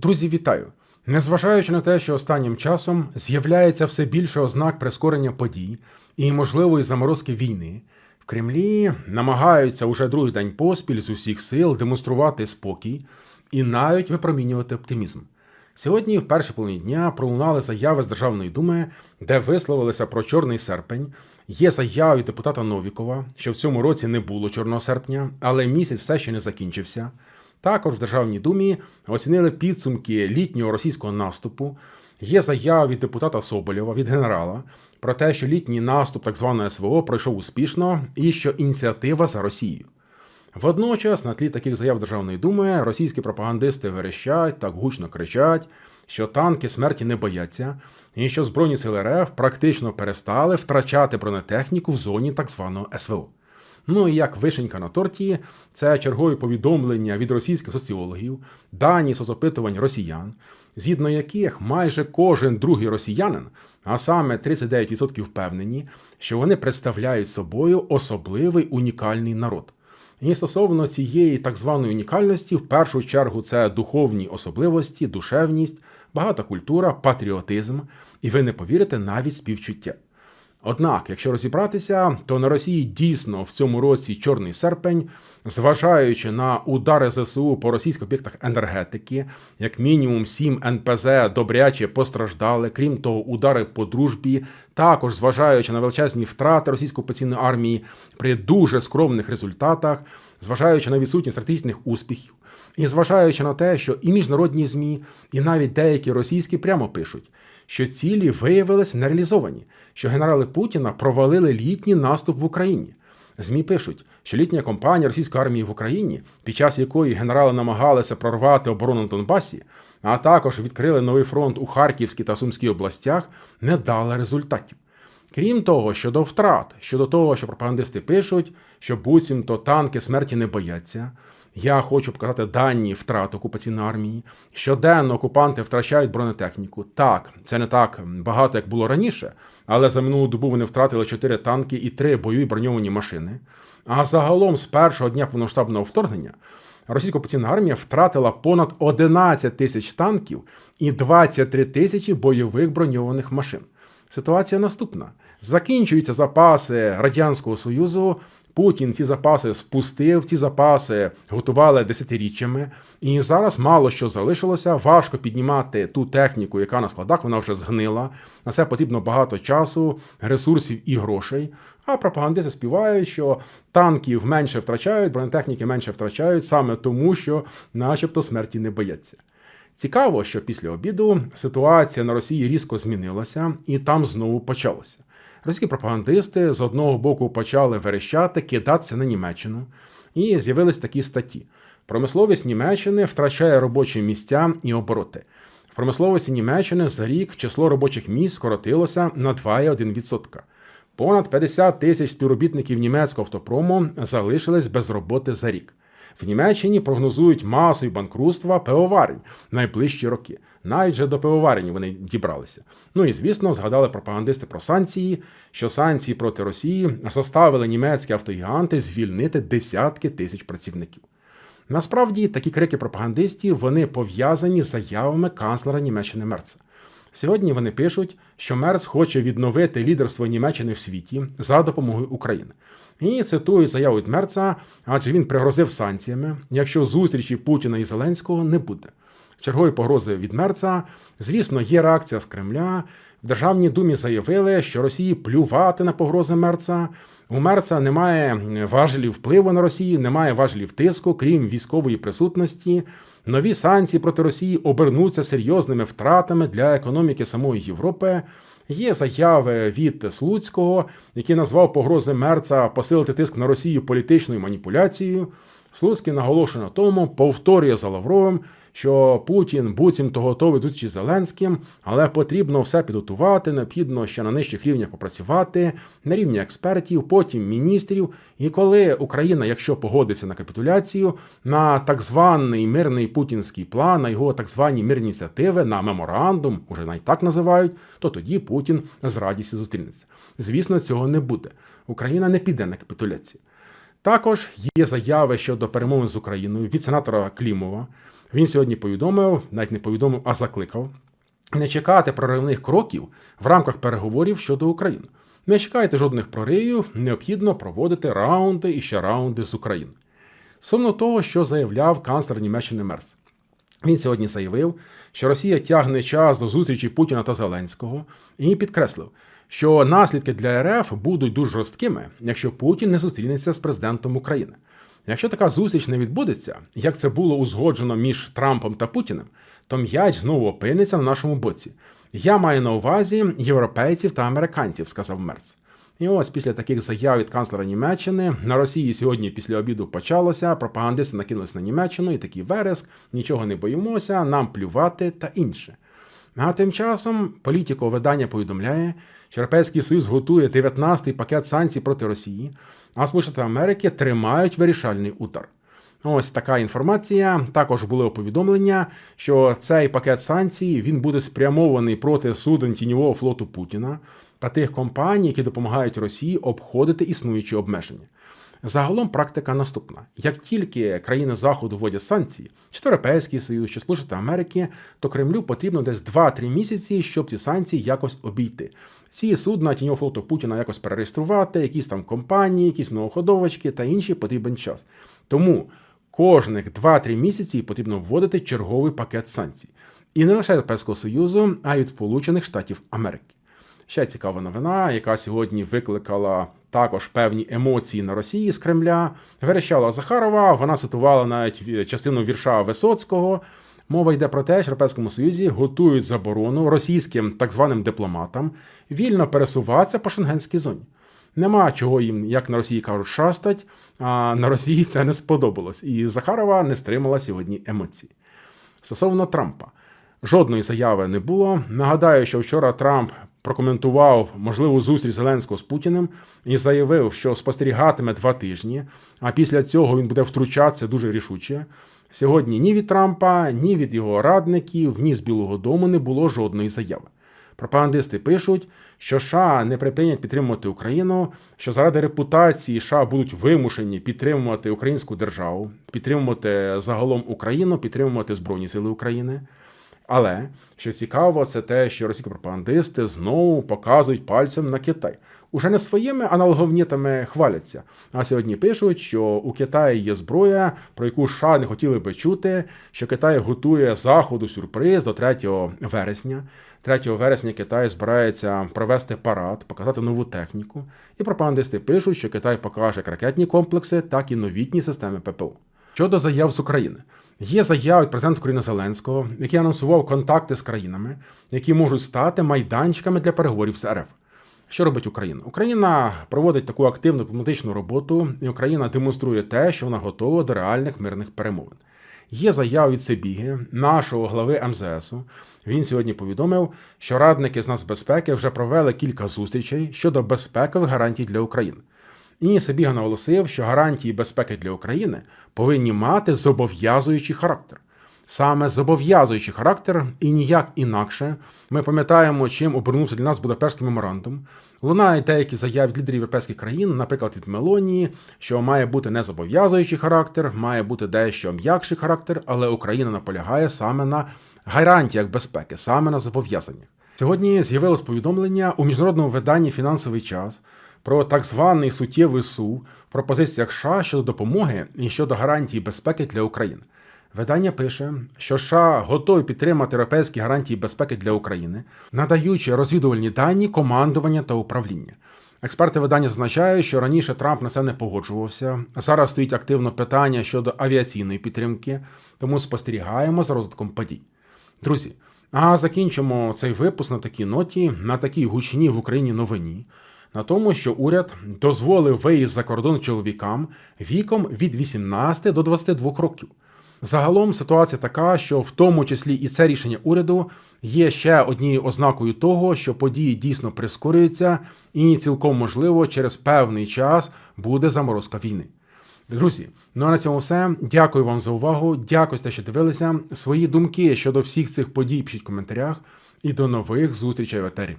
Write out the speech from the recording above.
Друзі, вітаю! Незважаючи на те, що останнім часом з'являється все більше ознак прискорення подій і можливої заморозки війни, в Кремлі намагаються уже другий день поспіль з усіх сил демонструвати спокій і навіть випромінювати оптимізм. Сьогодні, в першій половині дня, пролунали заяви з Державної думи, де висловилися про чорний серпень. Є заява від депутата Новікова, що в цьому році не було чорного серпня, але місяць все ще не закінчився. Також в Державній думі оцінили підсумки літнього російського наступу. Є заява від депутата Соболєва, від генерала, про те, що літній наступ так званого СВО пройшов успішно і що ініціатива за Росією. Водночас, на тлі таких заяв Державної думи, російські пропагандисти верещать, так гучно кричать, що танки смерті не бояться, і що Збройні сили РФ практично перестали втрачати бронетехніку в зоні так званого СВО. Ну і як вишенька на торті, це чергові повідомлення від російських соціологів, дані соцопитувань росіян, згідно яких майже кожен другий росіянин, а саме 39% впевнені, що вони представляють собою особливий унікальний народ. І стосовно цієї так званої унікальності, в першу чергу це духовні особливості, душевність, багата культура, патріотизм, і ви не повірите навіть співчуття. Однак, якщо розібратися, то на Росії дійсно в цьому році чорний серпень, зважаючи на удари ЗСУ по російських об'єктах енергетики, як мінімум 7 НПЗ добряче постраждали. Крім того, удари по дружбі, також зважаючи на величезні втрати російської окупаційної армії при дуже скромних результатах, зважаючи на відсутність стратегічних успіхів, і зважаючи на те, що і міжнародні змі, і навіть деякі російські прямо пишуть, що цілі виявилися нереалізовані, що генерали Путіна провалили літній наступ в Україні. ЗМІ пишуть, що літня кампанія російської армії в Україні, під час якої генерали намагалися прорвати оборону на Донбасі, а також відкрили новий фронт у Харківській та Сумській областях, не дала результатів. Крім того, щодо втрат, щодо того, що пропагандисти пишуть, що буцімто танки смерті не бояться. Я хочу показати дані втрат окупаційної армії. Щоденно окупанти втрачають бронетехніку. Так, це не так багато, як було раніше, але за минулу добу вони втратили 4 танки і 3 бойові броньовані машини. А загалом з першого дня повноштабного вторгнення. Російська окупаційна армія втратила понад 11 тисяч танків і 23 тисячі бойових броньованих машин. Ситуація наступна: закінчуються запаси Радянського Союзу. Путін ці запаси спустив, ці запаси готували десятиріччями, і зараз мало що залишилося. Важко піднімати ту техніку, яка на складах вона вже згнила. На це потрібно багато часу, ресурсів і грошей. А пропагандисти співають, що танків менше втрачають, бронетехніки менше втрачають саме тому, що, начебто, смерті не бояться. Цікаво, що після обіду ситуація на Росії різко змінилася, і там знову почалося. Російські пропагандисти з одного боку почали верещати, кидатися на Німеччину, і з'явились такі статті: промисловість Німеччини втрачає робочі місця і обороти. В промисловості Німеччини за рік число робочих місць скоротилося на 2,1%. Понад 50 тисяч співробітників німецького автопрому залишились без роботи за рік. В Німеччині прогнозують масові банкрутства пивоварень в найближчі роки. Навіть вже до пивоварень вони дібралися. Ну і звісно, згадали пропагандисти про санкції, що санкції проти Росії заставили німецькі автогіганти звільнити десятки тисяч працівників. Насправді такі крики пропагандистів вони пов'язані з заявами канцлера Німеччини Мерца. Сьогодні вони пишуть, що Мерц хоче відновити лідерство Німеччини в світі за допомогою України. І цитують заяву від Мерца, адже він пригрозив санкціями, якщо зустрічі Путіна і Зеленського не буде. Чергові погрози від Мерца, звісно, є реакція з Кремля. В Державній думі заявили, що Росії плювати на погрози Мерца. У Мерца немає важелів впливу на Росію, немає важелів тиску, крім військової присутності. Нові санкції проти Росії обернуться серйозними втратами для економіки самої Європи. Є заяви від Слуцького, який назвав погрози Мерца посилити тиск на Росію політичною маніпуляцією. Слуцький наголошує на тому, повторює за Лавровим, що Путін буцімто готовий зустрічі Зеленським, але потрібно все підготувати, необхідно ще на нижчих рівнях попрацювати, на рівні експертів, потім міністрів. І коли Україна, якщо погодиться на капітуляцію, на так званий мирний путінський план, на його так звані мирні ініціативи, на меморандум, уже навіть так називають, то тоді Путін з радістю зустрінеться. Звісно, цього не буде. Україна не піде на капітуляцію. Також є заяви щодо перемовин з Україною від сенатора Клімова. Він сьогодні повідомив, навіть не повідомив, а закликав не чекати проривних кроків в рамках переговорів щодо України. Не чекайте жодних проривів, необхідно проводити раунди і ще раунди з України. Стосовно того, що заявляв канцлер Німеччини Мерц. Він сьогодні заявив, що Росія тягне час до зустрічі Путіна та Зеленського і підкреслив, що наслідки для РФ будуть дуже жорсткими, якщо Путін не зустрінеться з президентом України. Якщо така зустріч не відбудеться, як це було узгоджено між Трампом та Путіним, то м'яч знову опиниться на нашому боці. Я маю на увазі європейців та американців, сказав Мерц. І ось після таких заяв від канцлера Німеччини на Росії сьогодні після обіду почалося. Пропагандисти накинулись на Німеччину і такий вереск, нічого не боїмося, нам плювати та інше. А тим часом політико видання повідомляє, що Європейський Союз готує 19-й пакет санкцій проти Росії, а Сполучені Америки тримають вирішальний удар. Ось така інформація. Також були повідомлення, що цей пакет санкцій він буде спрямований проти суден тіньового флоту Путіна та тих компаній, які допомагають Росії обходити існуючі обмеження. Загалом практика наступна: як тільки країни Заходу вводять санкції, чи то Європейський Союз, чи Сполучені Америки, то Кремлю потрібно десь 2-3 місяці, щоб ці санкції якось обійти. Ці судна тіньового флоту Путіна якось перереєструвати, якісь там компанії, якісь многоходовочки та інші потрібен час. Тому кожних 2-3 місяці потрібно вводити черговий пакет санкцій. І не лише Європейського Союзу, а й від Сполучених Штатів Америки. Ще цікава новина, яка сьогодні викликала також певні емоції на Росії з Кремля. Верещала Захарова. Вона цитувала навіть частину вірша Висоцького. Мова йде про те, що в Європейському Союзі готують заборону російським так званим дипломатам вільно пересуватися по шенгенській зоні. Нема чого їм, як на Росії кажуть, шастать, а на Росії це не сподобалось. І Захарова не стримала сьогодні емоцій. Стосовно Трампа. Жодної заяви не було. Нагадаю, що вчора Трамп прокоментував можливу зустріч Зеленського з Путіним і заявив, що спостерігатиме два тижні, а після цього він буде втручатися дуже рішуче. Сьогодні ні від Трампа, ні від його радників, ні з Білого Дому не було жодної заяви. Пропагандисти пишуть, що США не припинять підтримувати Україну, що заради репутації США будуть вимушені підтримувати українську державу, підтримувати загалом Україну, підтримувати Збройні Сили України. Але що цікаво, це те, що російські пропагандисти знову показують пальцем на Китай. Уже не своїми аналоговнітами хваляться. А сьогодні пишуть, що у Китаї є зброя, про яку США не хотіли би чути, що Китай готує заходу сюрприз до 3 вересня. 3 вересня Китай збирається провести парад, показати нову техніку. І пропагандисти пишуть, що Китай покаже як ракетні комплекси, так і новітні системи ППО. Щодо заяв з України, є заяви від президента України Зеленського, який анонсував контакти з країнами, які можуть стати майданчиками для переговорів з РФ. Що робить Україна? Україна проводить таку активну дипломатичну роботу, і Україна демонструє те, що вона готова до реальних мирних перемовин. Є заява від Сибіги, нашого глави МЗСу. Він сьогодні повідомив, що радники з нацбезпеки вже провели кілька зустрічей щодо безпекових гарантій для України. І Сибіга наголосив, що гарантії безпеки для України повинні мати зобов'язуючий характер. Саме зобов'язуючий характер і ніяк інакше. Ми пам'ятаємо, чим обернувся для нас Будапештський меморандум. Лунають деякі заяви лідерів європейських країн, наприклад, від Мелонії, що має бути не зобов'язуючий характер, має бути дещо м'якший характер, але Україна наполягає саме на гарантіях безпеки, саме на зобов'язаннях. Сьогодні з'явилось повідомлення у міжнародному виданні Фінансовий час про так званий суттєвий су в пропозиціях США щодо допомоги і щодо гарантії безпеки для України. Видання пише, що США готові підтримати європейські гарантії безпеки для України, надаючи розвідувальні дані, командування та управління. Експерти видання зазначають, що раніше Трамп на це не погоджувався. Зараз стоїть активно питання щодо авіаційної підтримки, тому спостерігаємо за розвитком подій. Друзі, а закінчимо цей випуск на такій ноті, на такій гучній в Україні новині на тому, що уряд дозволив виїзд за кордон чоловікам віком від 18 до 22 років. Загалом ситуація така, що в тому числі і це рішення уряду є ще однією ознакою того, що події дійсно прискорюються, і цілком можливо через певний час буде заморозка війни. Друзі, ну а на цьому все. Дякую вам за увагу. Дякую, що дивилися. Свої думки щодо всіх цих подій пишіть в коментарях. І до нових зустрічей в етері.